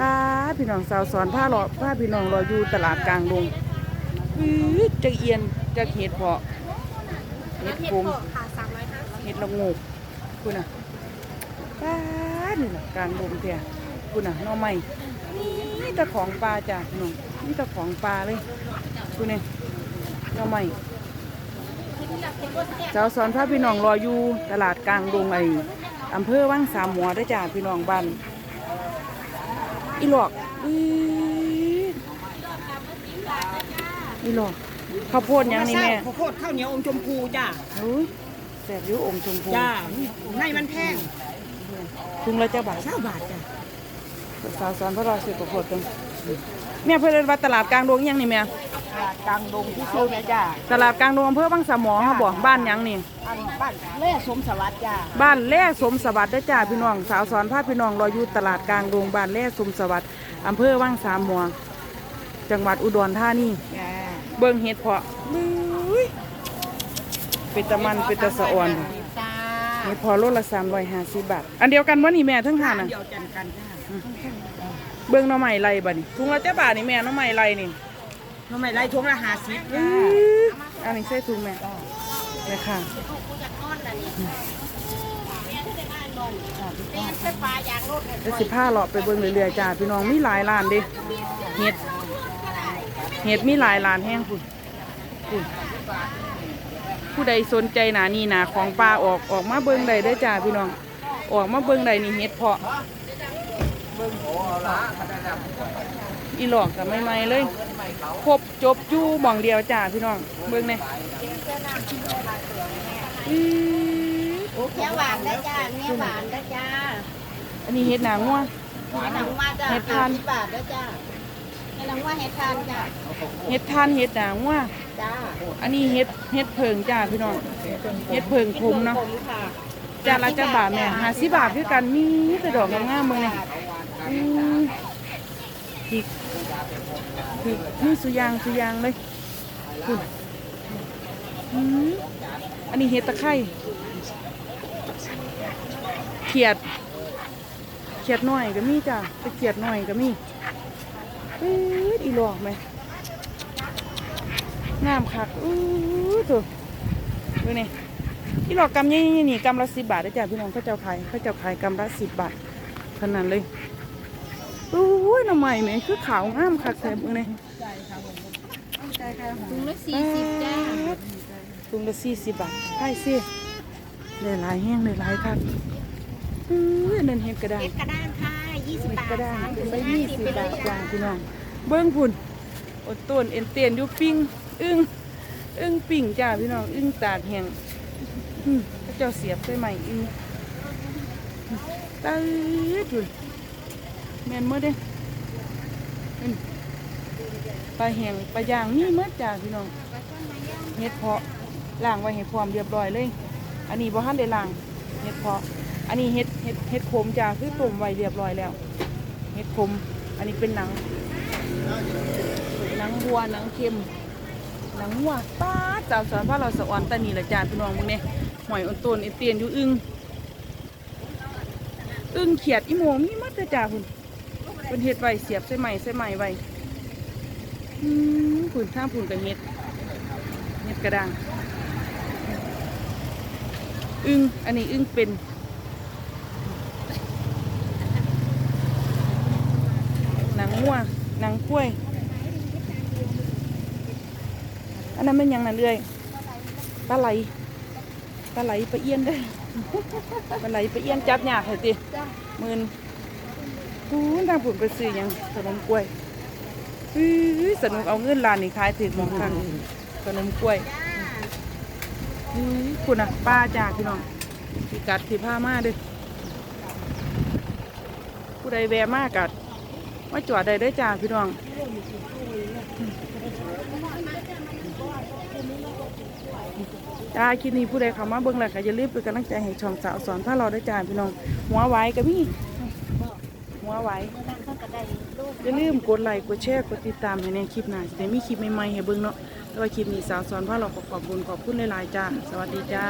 ตาพี่น้องสาวสอนผ้าหลอผ้าพี่น้องรออยู่ตลาดกลางดงอื้อจะเอียนจะเห็ดเพาะเห็ดโคมค่ะสามร้อยห้าสิบเห็ดละงกคุณน่ะตานี่ล่ะกลางดงเตียคุณน่ะน่อไม้นี่ต่ของปลาจ้ะน้องนี่ต่ของปลาเลยคุณเนี่ยน่อไม้สาวสอนผ้าพี่น้องรออยู่ตลาดกลางดงไออำเภอวังสามหมอได้จ้ะพี่น้องบ้าน อีหลอกอีอีหลอกข้าวโพดยังนี่แม่ข้าวโพดข้าวเหนียวอมชมพูจ้าเฮ้ยแสบอยิ้วอมชมพูจ้าในมันแพงถุงละเจ้าบาทเก้าบาทจ้าสาวสอนพระรอสืบข้าวโพดกันแม่เพื่อนวัดตลาดกลางดงยังนี่แม่ กลางดงที่ซื้อแม่จ้าตลาดกลางดงอำเภอบางสามหมอเขาบอกบ้านยังนี่ อันบ้านแม่สมสวัสดิ์จ้าบ้านแร่สมสวัสดิ์ได้อจ้าพี่น้องสาวสอนพาพี่น้องรออยู่ตลาดกลางดงบ้านแร่สมสวัสดิ์อำเภอวังสามหมอจังหวัดอุดรธานีจ้าเบิ่งเห็ดเพาะอุ้ยเป็นตะมันเป็นตะสะอ่อนจ้าเห็ดเพอโลละสามร้อยห้าสิบบาทอันเดียวกันวะนี่แม่ทั้งห้าน่ะเดียวกันกันจ้าเบิ่งหน่อไม้ไรบ่นี่ถุงละเจ้าบาทนี่แม่หน่อไม้ไรนี่ ทำไมไล่ทุ่งละห้าสิบอื้จ้าออันนี้ใส่ถุงแม่แม่ค่ะไฟฟ้ายางรถเดี๋ยวสิผ้าเลาะไปเบิ่งเรื่อยๆจ้าพี่น้องมีหลายร้านเด้เห็ดเห็ดมีหลายร้านแห้งคุณคุณผู้ใดสนใจหนานี่หนาของปลาออกออกมาเบิ่งใดได้อจ้าพี่น้อง ออกมาเบิ่งใดนี่เห็ดเพาะเบิ่ง อีหลอกกับไม่ไม่ๆเลย ครบจบอยู่หม่องเดียวจ้าพี่น้อง เบิ่งเนี่ยอื้อเนี้ยหวานได้จ้าเนี้ยหวานได้จ้า อันนี้เห็ดหนางัวหนังว่าจ้าเห็ดทานบาทได้จ้าหนังว่าเห็ดทานจ้าเห็ดทานเห็ดหนางัวจ้า อันนี้เห็ดเห็ดเพิงจ้าพี่น้อง เห็ดเพิงคมเนาะผมค่ะจานละจ้าบาทแม่ห้าสิบบาทคือกันมีแต่ดอกงามๆเมืองนี่อืมอีก คือนี่สุยางสุยางเลยคุณอันนี้เห็ดตะไคร้เขียด เขียดหน่อยก็มีจ้ะตะเขียดหน่อยก็มีอ้ยอีหลอกไหมงามคักอู้ถูกดูนี่อีหลอกกำยี่นี่นี่กำละสิบบาทได้จ้ะพี่น้องเขาเจ้าขายเขาเจ้าขายกำละสิบบาทเท่านั้นเลย อู้ยหน่อไม้แม่งคือขาวงามคักแท้เบิ่งนี่ถุงละสี่สิบจ้าถุงละสี่สิบบาทใช่สิได้หลายแห้งได้หลายคักอู้ยนั่นเห็ดกระด้างเห็ดกระด้างค่ะยี่สิบบาทก็ได้สามถุเป็นงไปละยี่ห้าสิสิบบบาทไปจ้าเลยพี่น้องเบิ้งพุ่นอดต้นเอ็นเตียนอยู่ปิ้งอึ้งอึ้งปิ้งจ้าพี่น้องอึ้งตาดแห้งอืมพระเจ้าเสียบใส่ใหม่อึ้งตายจุน แมนเมื่อเด้ปลาแห้งปลาย่างมีเมื่อจ้าพี่น้องเห็ดเพาะล้างไว้ให้พร้อมเรียบร้อยเลย อันนี้บ่ทันได้ล้างเห็ดเพาะ อันนี้เห็ดเห็ดเห็ดขมจ้าคือต้มไว้เรียบร้อยแล้วเห็ดขมอันนี้เป็นหนังหนังวัวหนังเค็มหนังวัวป้าดสาสอนพระเราสะออนตานีละจานพี่น้องมึงเนี่ยหอยอ่อนต้นไอเตียนอยู่อึ้งอึ้งเขียดอีโมงมีมัดเด้อจ้าคุณ เป็นเห็ดไว้เสียบใส่ใหม่ใส่ใหม่ไว้อืมคุณท่างคุณกับเห็ดเห็ดกระด้างอึงอันนี้อึงเป็นหนังงัวหนังกล้วย อันนั้นเป็นหยังนั่นเรื่อยปลาไหลปลาไหลปลาเอี้ยนได้อปลาไหลปลาเอี้ยนจับยากเลยติหมื่น หูทางผุนไปซื้อยังขนมกล้วยอื้อสนุกเอาเงินลานนี่ขายถือมองคันขนมกล้วยอื้อคุณอะป้าจากพี่น้องพี่กัดที่ผ้ามาด้วยผู้ใดแวะมากกัดมาจอดได้ได้จ้าพี่น้องจ้าคลิปนี้ผู้ใดเข้ามาเบิ่งแล้วก็อย่าลืมเป็นกำลังใจให้ช่องสาวสอนพาเราได้จ้าพี่น้องหัวไว้ก็มี หัวไว้อย่าลืมกดไลค์กดแชร์กดติดตามให้ในคลิปหน้าจะได้มีคลิปใหม่ๆให้เบิ่งเนาะแต่ว่าคลิปนี้สาวสอนพาเราขอขอบคุณขอบคุณหลายๆจ้า สวัสดีจ้า